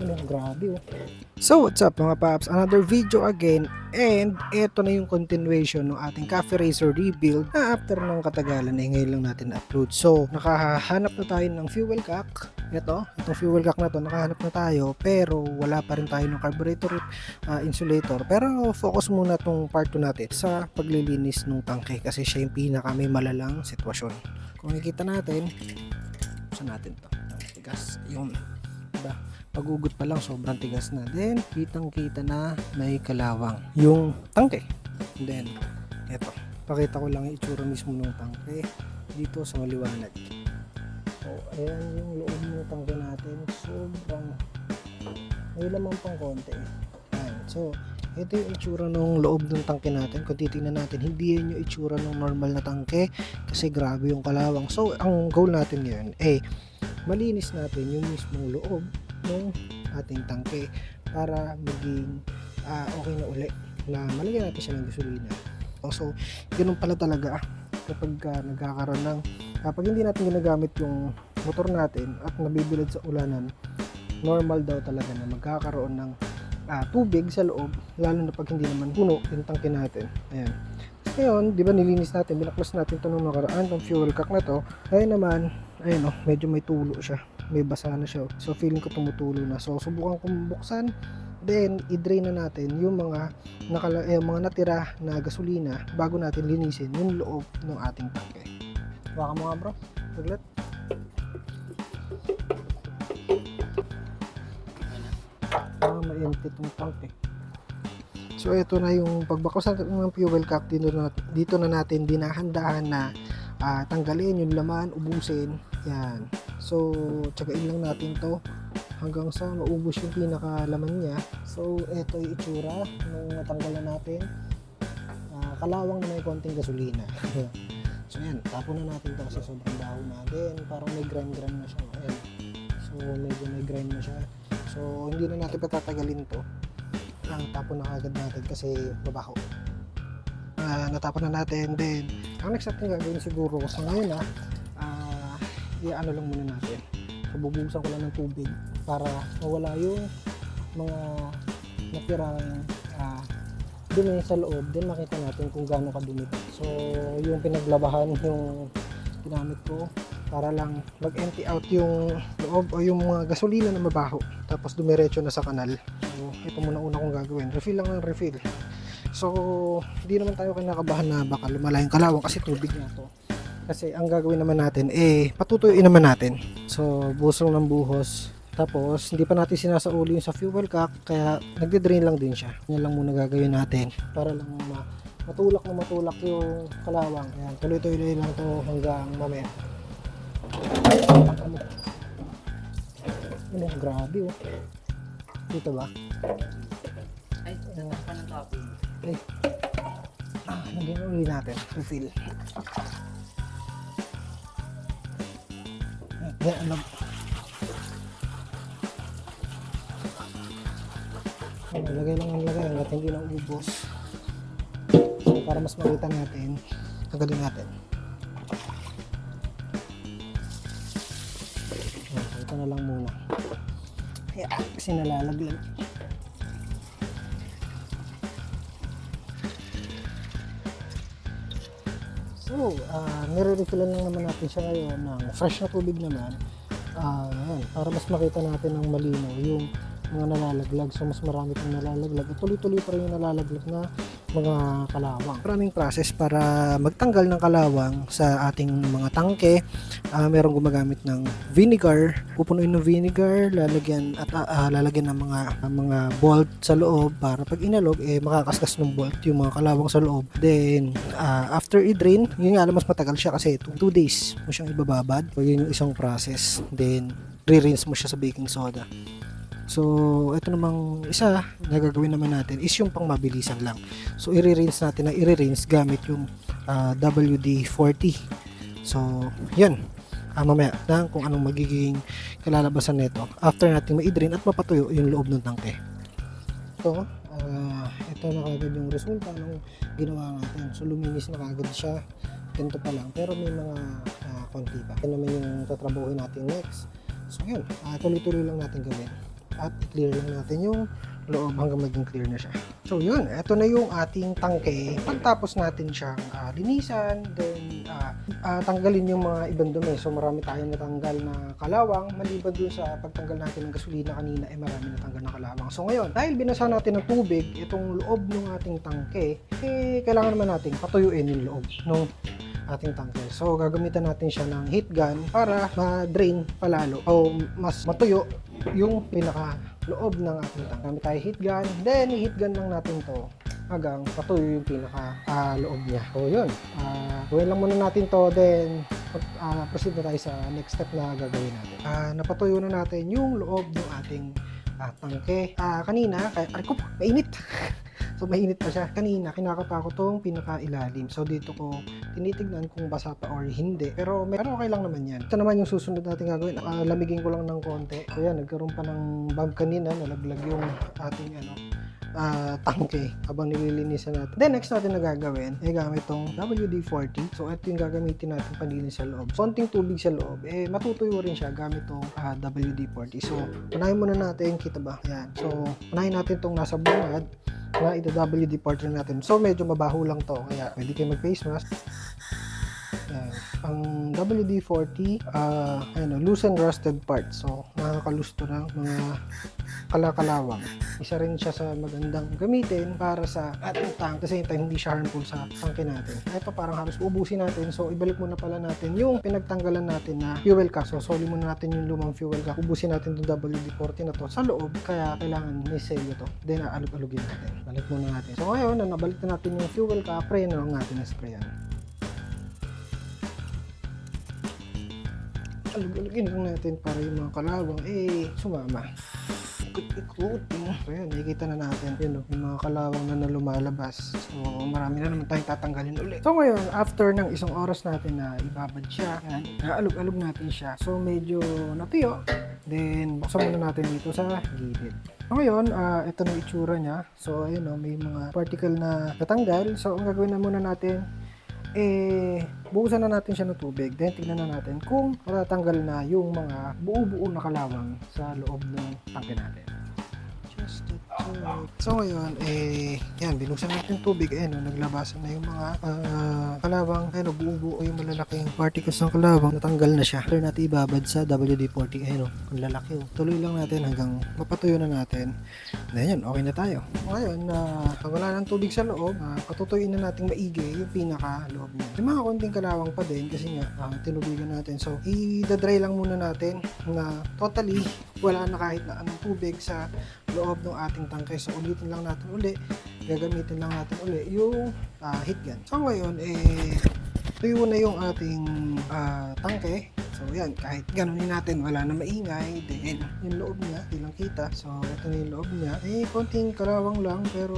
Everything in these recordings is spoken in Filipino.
Grabe oh. So what's up mga paps? Another video again and eto na yung continuation ng ating Cafe Racer rebuild na after ng katagalan ay ngayon lang natin na-upload. So nakahanap na tayo ng fuel cock. Ito, itong fuel cock na to nakahanap na tayo pero wala pa rin tayo ng carburetor ah, insulator. Pero focus muna tong part 2 natin sa paglilinis ng tangke kasi siya yung pinaka may malalang sitwasyon. Kung makikita natin, saan natin to? Tigas, yun. Diba? Pagugot pa lang sobrang tigas na. Then kitang kita na may kalawang. Yung tangke. And then eto. Pakita ko lang yung itsura mismo ng tangke. Dito sa maliwanag. So ayan yung loob ng tangke natin. Sobrang may laman pang konti. Ayan. so ito yung itsura ng loob ng tangke natin. Kung titingnan natin hindi yan yung itsura ng normal na tangke kasi grabe yung kalawang. So ang goal natin ngayon eh malinis natin yung mismong loob ng ating tangke para maging ah, okay na uli na malagyan natin siya ng gasolina. So, ganun pala talaga kapag ah, nagkakaroon ng kapag hindi natin ginagamit yung motor natin at nabibilad sa ulanan, normal daw talaga na magkakaroon ng ah, tubig sa loob, lalo na pag hindi naman puno yung tangke natin. Ayan. Tapos Ngayon, di ba nilinis natin, binaklas natin ito nung nakaraan, itong fuel cock na to. Ngayon naman, ayun oh, medyo may tulo siya may basa na siya. So feeling ko tumutulo na. So subukan kong buksan. Then i-drain na natin yung mga nakala eh, mga natira na gasolina bago natin linisin yung loob ng ating tangke. Baka mo nga bro. Saglit. Ah, ma-empty itong tangke. So ito na yung pagbakos natin ng fuel cap dito na, dito na natin dinahandahan na ah, tanggalin yung laman, ubusin. Yan. So, tsagain lang natin to hanggang sa maubos yung pinakalaman niya. So, eto yung itsura nung natanggal na natin. Ah, kalawang na may konting gasolina. so, yan. Tapon na natin to kasi sobrang baho na. Then, parang may grind-grind na siya. Ayan. So, medyo may grind na siya. So, hindi na natin patatagalin to. Ang tapon na agad natin kasi babaho. Ah, natapon na natin. Then, ang next natin gagawin siguro sa ngayon ah, ah, i-ano lang muna natin. So, ko lang ng tubig para mawala yung mga natirang ah, dumi sa loob. Then makita natin kung gaano kadumi. So, yung pinaglabahan yung ginamit ko para lang mag-empty out yung loob o yung mga gasolina na mabaho. Tapos dumiretso na sa kanal. So, ito muna una kong gagawin. Refill lang ng refill. So, hindi naman tayo kinakabahan na baka lumala yung kalawang kasi tubig nga to. Kasi ang gagawin naman natin, eh, patutuyuin naman natin. So, busong ng buhos. Tapos, hindi pa natin sinasauli yung sa fuel cock, kaya nagde-drain lang din siya. Yan lang muna gagawin natin para lang ma- matulak na matulak yung kalawang. Ayan, tuloy-tuloy lang to hanggang mamaya. Ano? Ano, grabe oh. Dito ba? Ay, dapat pa ng topping. Eh. Ah, lagyan uli natin. Refill. Ano. Ay, lagay lang ang lagay hanggat hindi na ubos. Para mas makita natin, tagalin natin. Yan, so, ito na lang muna. Kaya, kasi nalalaglag. So, uh, nire-refillan lang naman natin siya ngayon ng fresh na tubig naman. Ah, yan, para mas makita natin ng malinaw yung mga nalalaglag. So, mas marami pang nalalaglag. At tuloy-tuloy pa rin yung nalalaglag na mga kalawang. Maraming process para magtanggal ng kalawang sa ating mga tangke. Ah, merong gumagamit ng vinegar. Pupunuin ng vinegar, lalagyan at ah, ah, lalagyan ng mga mga bolt sa loob para pag inalog eh makakaskas ng bolt yung mga kalawang sa loob. Then ah, after i-drain, yun nga mas matagal siya kasi 2 days mo siyang ibababad. So, yun yung isang process. Then re-rinse mo siya sa baking soda. So, ito namang isa na gagawin naman natin is yung pang mabilisan lang. So, i-rinse natin na i-rinse gamit yung ah, WD-40. So, yun. Ah, mamaya na kung anong magiging kalalabasan nito after natin ma-drain at mapatuyo yung loob ng tangke. So, ah, ito na kagad yung resulta ng ginawa natin. So, luminis na kagad siya. Ganito pa lang. Pero may mga ah, konti pa. Ito naman yung tatrabuhin natin next. So, yun. Ah, tuloy-tuloy lang natin gawin at i-clear lang natin yung loob hanggang maging clear na siya. So yun, eto na yung ating tangke. Pagtapos natin siyang ah, linisan, then ah, ah, tanggalin yung mga ibang dumi. So marami tayong natanggal na kalawang. Maliban dun sa pagtanggal natin ng gasolina kanina, eh marami natanggal na kalawang. So ngayon, dahil binasa natin ng tubig, itong loob ng ating tangke, eh kailangan naman natin patuyuin yung loob ng ating tangke. So gagamitan natin siya ng heat gun para ma-drain palalo o mas matuyo yung pinaka loob ng ating tank. Gamit tayo heat gun, then heat gun lang natin to hanggang patuyo yung pinaka ah, loob niya. So yun, Ah, gawin lang muna natin to, then ah, proceed na tayo sa next step na gagawin natin. Ah, napatuyo na natin yung loob ng ating ah, tangke. Ah, kanina, kay, ay ko, mainit. so mainit pa siya. Kanina, kinakapa ko tong pinaka-ilalim. So dito ko tinitignan kung basa pa or hindi. Pero, may, pero okay lang naman yan. Ito naman yung susunod natin gagawin. Ah, lamigin ko lang ng konti. So yan, nagkaroon pa ng bump kanina. Nalaglag yung ating ano, ah, tangke habang nililinisan natin. Then next natin na gagawin ay gamit tong WD-40. So ito yung gagamitin natin panlinis sa loob. Konting tubig sa loob, eh matutuyo rin siya gamit tong ah, WD-40. So unahin muna natin, kita ba? Ayan. So unahin natin tong nasa bungad na ito WD-40 natin. So medyo mabaho lang to kaya pwede kayo mag-face mask. Ayan. Ang WD-40, ah ano, loose and rusted parts. So, nakakalusto ng mga kalakalawang. Isa rin siya sa magandang gamitin para sa ating tank. At the time, hindi siya harmful sa tangke natin. Ito parang halos ubusin natin. So, ibalik muna pala natin yung pinagtanggalan natin na fuel cap. So, soli muna natin yung lumang fuel cap. Ubusin natin yung WD-40 na to sa loob. Kaya kailangan may selyo to. Then, aalog-alugin natin. Balik muna natin. So, ngayon, na nabalik na natin yung fuel cap, spray na lang natin na sprayan. alug-alugin lang natin para yung mga kalawang eh sumama. Ikot-ikot. So yan, nakikita na natin yun, no, yung mga kalawang na, na lumalabas. So marami na naman tayong tatanggalin ulit. So ngayon, after ng isang oras natin na ibabad siya, yan, alug-alug natin siya. So medyo natuyo. Then buksan muna natin dito sa gilid. So ngayon, ah, ito na itsura niya. So ayun no, may mga particle na natanggal. So ang gagawin na muna natin, eh, buhusan na natin siya ng tubig. Then, tignan na natin kung matatanggal na yung mga buo-buo na kalawang sa loob ng tangke natin. So, ngayon, eh, yan, binusan natin yung tubig. Eh, no, naglabasan na yung mga ah, kalawang. Eh, no, buo-buo yung malalaking particles ng kalawang. Natanggal na siya. After natin ibabad sa WD-40. Eh, no, ang lalaki. Oh. Tuloy lang natin hanggang mapatuyo na natin. Then, yun, okay na tayo. Ngayon, na pag wala ng tubig sa loob, ah, patutuyuin na nating maigi yung pinaka loob niya. May mga konting kalawang pa din kasi nga ah, tinubigan natin. So, i-dry lang muna natin na totally wala na kahit na anong tubig sa loob ng ating tangke. So, ulitin lang natin uli. Gagamitin lang natin uli yung ah, heat gun. So, ngayon, eh, tuyo na yung ating ah, tangke. So, yan, kahit ganunin natin, wala na maingay. Then, yung loob niya, di lang kita. So, ito na yung loob niya. Eh, konting kalawang lang, pero,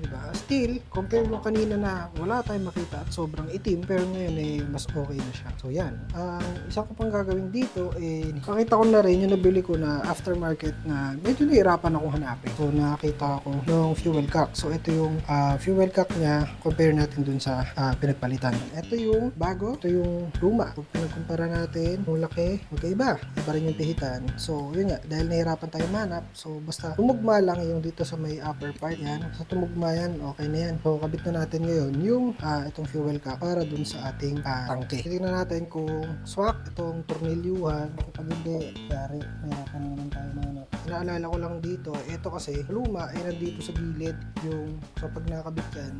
di ba, still, compare mo kanina na wala tayong makita at sobrang itim, pero ngayon, eh, mas okay na siya. So, yan. Ang isa ko pang gagawin dito, eh, pakita ko na rin yung nabili ko na aftermarket na medyo nahirapan akong hanapin. So, nakita ko yung fuel cap. So, ito yung ah, fuel cap niya, compare natin dun sa ah, pinagpalitan. Ito yung bago, ito yung luma. Kung pinagkumpara natin, yung laki, magkaiba. Iba rin yung pihitan. So, yun nga, dahil nahirapan tayo manap, so basta tumugma lang yung dito sa may upper part yan. Sa tumugma yan, okay na yan. So, kabit na natin ngayon yung ah, itong fuel cap para dun sa ating ah, tangke. Tingnan natin kung swak itong tornilyuhan. Kapag hindi, yari, nahirapan na naman tayo manap. Inaalala ko lang dito, ito kasi luma ay nandito sa gilid yung so pag nakabit yan,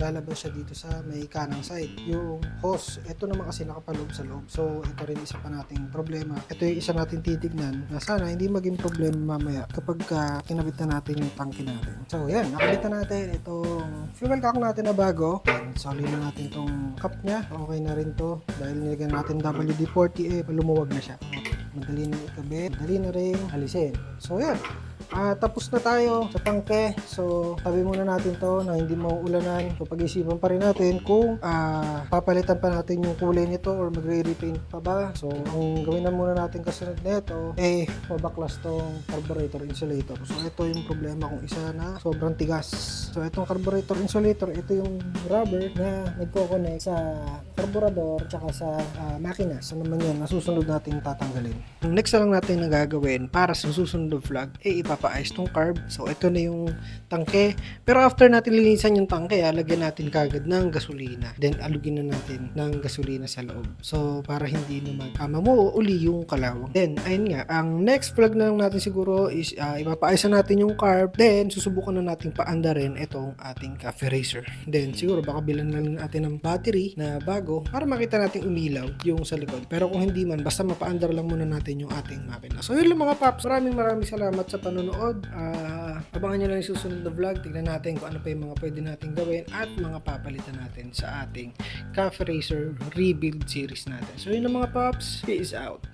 lalabas siya dito sa may kanang side. Yung hose, ito naman kasi nakapaloob sa loob. So, ito rin isa pa nating problema. Ito yung isa nating titignan na sana hindi maging problema mamaya kapag ka kinabit na natin yung tangke natin. So, yan. Nakabit na natin itong fuel cap natin na bago. Yan, Solid na natin itong cup niya. Okay na rin to. Dahil nilagyan natin WD-40 eh, lumuwag na siya. Madali na ikabit. Madali na rin alisin. So, yan. Ah, tapos na tayo sa tangke. So, tabi muna natin to na hindi mauulanan. So, pag-isipan pa rin natin kung ah, papalitan pa natin yung kulay nito or magre-repaint pa ba. So, ang gawin na muna natin kasunod nito, eh, mabaklas tong carburetor insulator. So, ito yung problema kung isa na sobrang tigas. So, itong carburetor insulator, ito yung rubber na nagko-connect sa carburetor tsaka sa ah, makina. So, naman yan, nasusunod natin tatanggalin. Ang next na lang natin na gagawin para sa susunod na vlog, eh, ipapaayos tong carb. So, ito na yung tangke. Pero after natin linisan yung tangke, ah, lagyan natin kagad ng gasolina. Then, alugin na natin ng gasolina sa loob. So, para hindi naman uh, mamuuli yung kalawang. Then, ayun nga, ang next vlog na lang natin siguro is uh, ipapaayos na natin yung carb. Then, susubukan na natin paanda rin itong ating cafe racer. Then, siguro baka bilan na lang natin ng battery na bago para makita natin umilaw yung sa likod. Pero kung hindi man, basta mapaandar lang muna natin yung ating makina. So, yun lang mga paps. Maraming maraming salamat sa panonood. Ah, abangan nyo lang yung susunod na vlog. Tignan natin kung ano pa yung mga pwede natin gawin at mga papalitan natin sa ating Cafe Racer Rebuild series natin. So, yun lang mga paps. Peace out.